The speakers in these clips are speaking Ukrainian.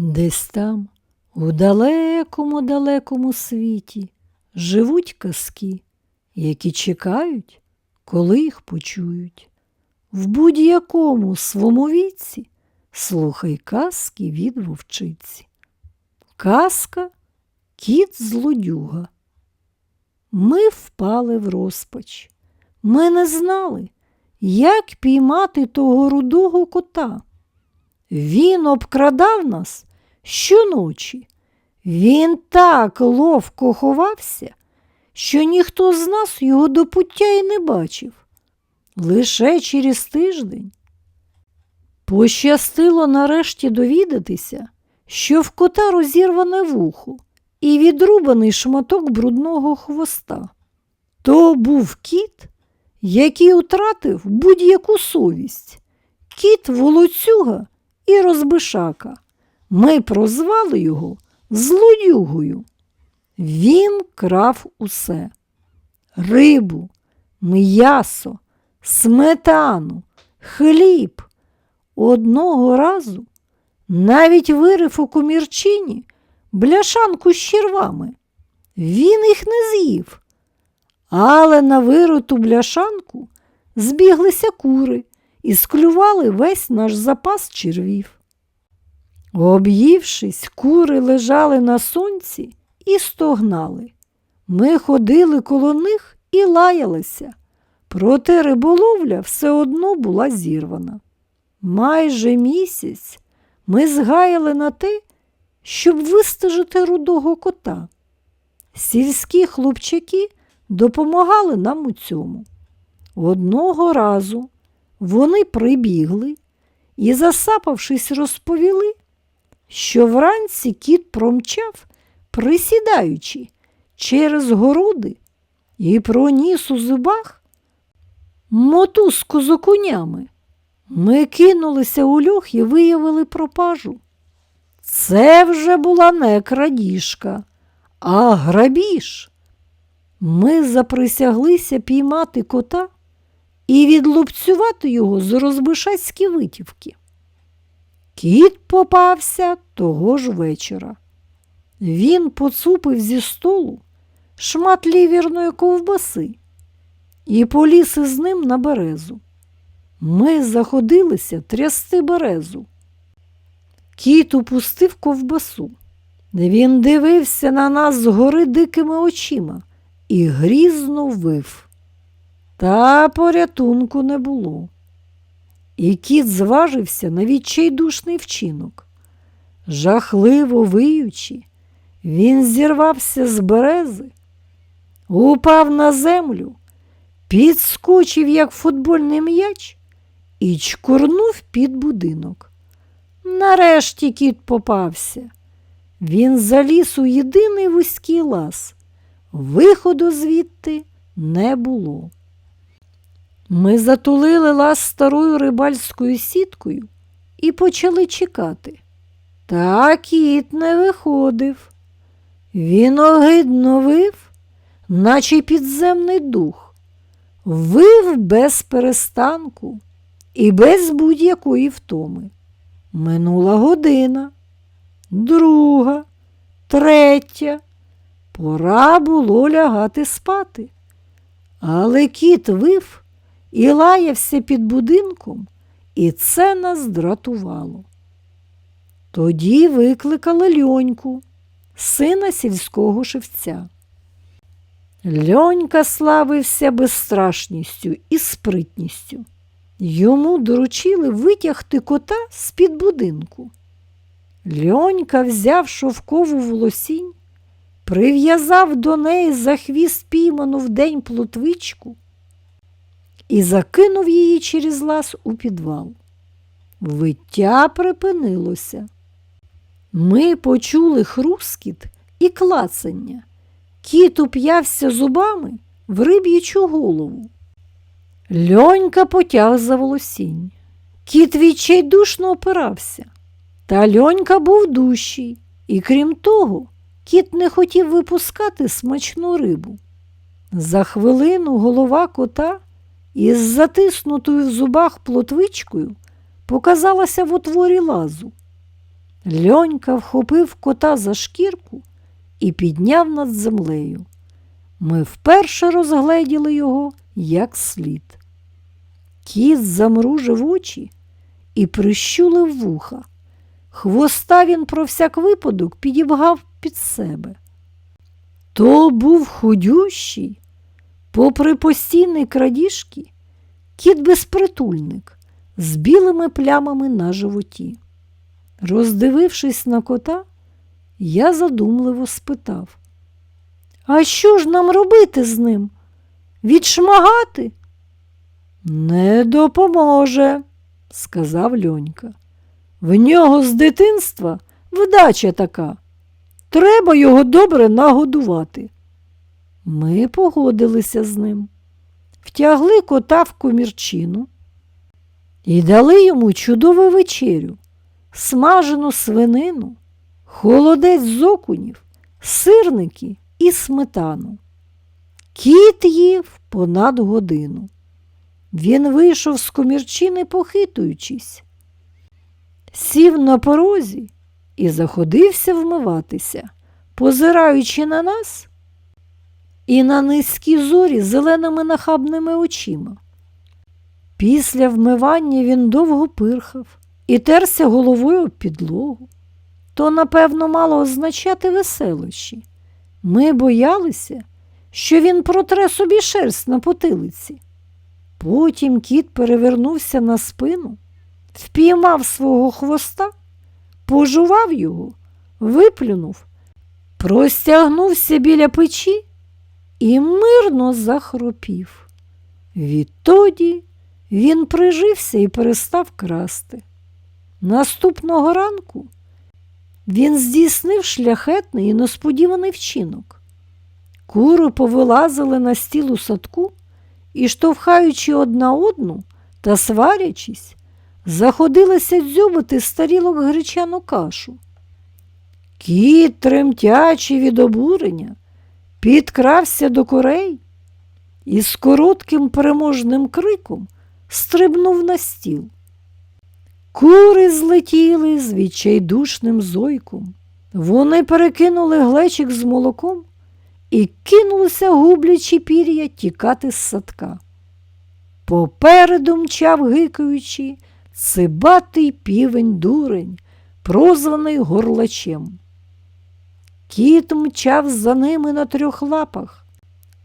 Десь там, у далекому далекому світі, живуть казки, які чекають, коли їх почують. В будь-якому свому віці слухай казки від вовчиці. Казка Кіт злодюга. Ми впали в розпач. Ми не знали, як піймати того рудого кота. Він обкрадав нас щоночі. Він так ловко ховався, що ніхто з нас його до пуття й не бачив. Лише через тиждень пощастило нарешті довідатися, що в кота розірване вухо і відрубаний шматок брудного хвоста. То був кіт, який утратив будь-яку совість, кіт волоцюга і розбишака. Ми прозвали його злодюгою. Він крав усе рибу, м'ясо, сметану, хліб. Одного разу навіть вирив у комірчині бляшанку з червами. Він їх не з'їв. Але на вироту бляшанку збіглися кури і склювали весь наш запас червів. Об'ївшись, кури лежали на сонці і стогнали. Ми ходили коло них і лаялися, проте риболовля все одно була зірвана. Майже місяць ми згаяли на те, щоб вистежити рудого кота. Сільські хлопчаки допомагали нам у цьому. Одного разу вони прибігли і, засапавшись, розповіли, що вранці кіт промчав, присідаючи через городи і проніс у зубах мотузку з окунями. Ми кинулися у льох і виявили пропажу. Це вже була не крадіжка, а грабіж. Ми заприсяглися піймати кота і відлупцювати його з розбишацькі витівки. Кіт попався того ж вечора. Він поцупив зі столу шмат лівірної ковбаси і поліз із ним на березу. Ми заходилися трясти березу. Кіт упустив ковбасу. Він дивився на нас згори дикими очима і грізно вив. Та порятунку не було. І кіт зважився на відчайдушний вчинок. Жахливо виючи, він зірвався з берези, упав на землю, підскочив, як футбольний м'яч, і чкурнув під будинок. Нарешті кіт попався. Він заліз у єдиний вузький лаз. Виходу звідти не було. Ми затулили лаз старою рибальською сіткою і почали чекати. Та кіт не виходив. Він огидно вив, наче підземний дух, вив без перестанку і без будь-якої втоми. Минула година, друга, третя. Пора було лягати спати. Але кіт вив і лаявся під будинком, і це нас дратувало. Тоді викликали льоньку, сина сільського шевця. Льонька славився безстрашністю і спритністю. Йому доручили витягти кота з-під будинку. Льонька взяв шовкову волосінь, прив'язав до неї за хвіст пійману вдень плотвичку і закинув її через лаз у підвал. Виття припинилося. Ми почули хрускіт і клацання. Кіт уп'явся зубами в риб'ячу голову. Льонька потяг за волосінь. Кіт відчайдушно опирався. Та льонька був дужчий, і крім того, кіт не хотів випускати смачну рибу. За хвилину голова кота із затиснутою в зубах плотвичкою показалася в отворі лазу. Льонька вхопив кота за шкірку і підняв над землею. Ми вперше розгледіли його як слід. Кіт замружив очі і прищулив вуха. Хвоста він про всяк випадок підібгав під себе. То був худющий, попри постійний крадіжки, кіт безпритульник з білими плямами на животі. Роздивившись на кота, я задумливо спитав, а що ж нам робити з ним? Відшмагати? Не допоможе, сказав Льонька. В нього з дитинства вдача така. Треба його добре нагодувати. Ми погодилися з ним, втягли кота в комірчину і дали йому чудову вечерю, смажену свинину, холодець з окунів, сирники і сметану. Кіт їв понад годину. Він вийшов з комірчини, похитуючись, сів на порозі і заходився вмиватися, позираючи на нас і на низькі зорі зеленими нахабними очима. Після вмивання він довго пирхав і терся головою об підлогу. То, напевно, мало означати веселощі. Ми боялися, що він протре собі шерсть на потилиці. Потім кіт перевернувся на спину, впіймав свого хвоста, пожував його, виплюнув, простягнувся біля печі і мирно захропів. Відтоді він прижився і перестав красти. Наступного ранку він здійснив шляхетний і несподіваний вчинок. Кури повилазили на стіл у садку і, штовхаючи одна одну та сварячись, заходилися дзьобати з тарілок гречану кашу. Кіт, тремтячий від обурення, підкрався до курей і з коротким переможним криком стрибнув на стіл. Кури злетіли з відчайдушним зойком. Вони перекинули глечик з молоком і кинулися, гублячи пір'я, тікати з садка. Попереду мчав гикаючи, цибатий півень дурень, прозваний горлачем. Кіт мчав за ними на трьох лапах,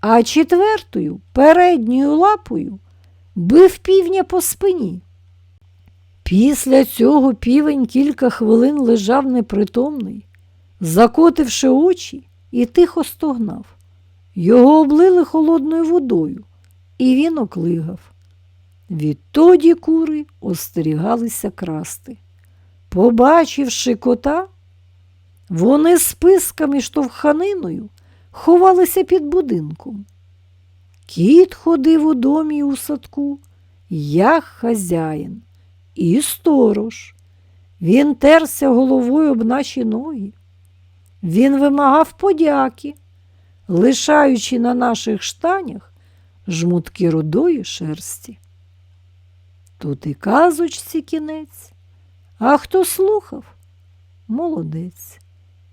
а четвертою, передньою лапою, бив півня по спині. Після цього півень кілька хвилин лежав непритомний, закотивши очі і тихо стогнав. Його облили холодною водою, і він оклигав. Відтоді кури остерігалися красти. Побачивши кота, вони з писками штовханиною ховалися під будинком. Кіт ходив у домі і у садку, як хазяїн і сторож. Він терся головою об наші ноги. Він вимагав подяки, лишаючи на наших штанях жмутки рудої шерсті. Тут і казочці кінець, а хто слухав? Молодець.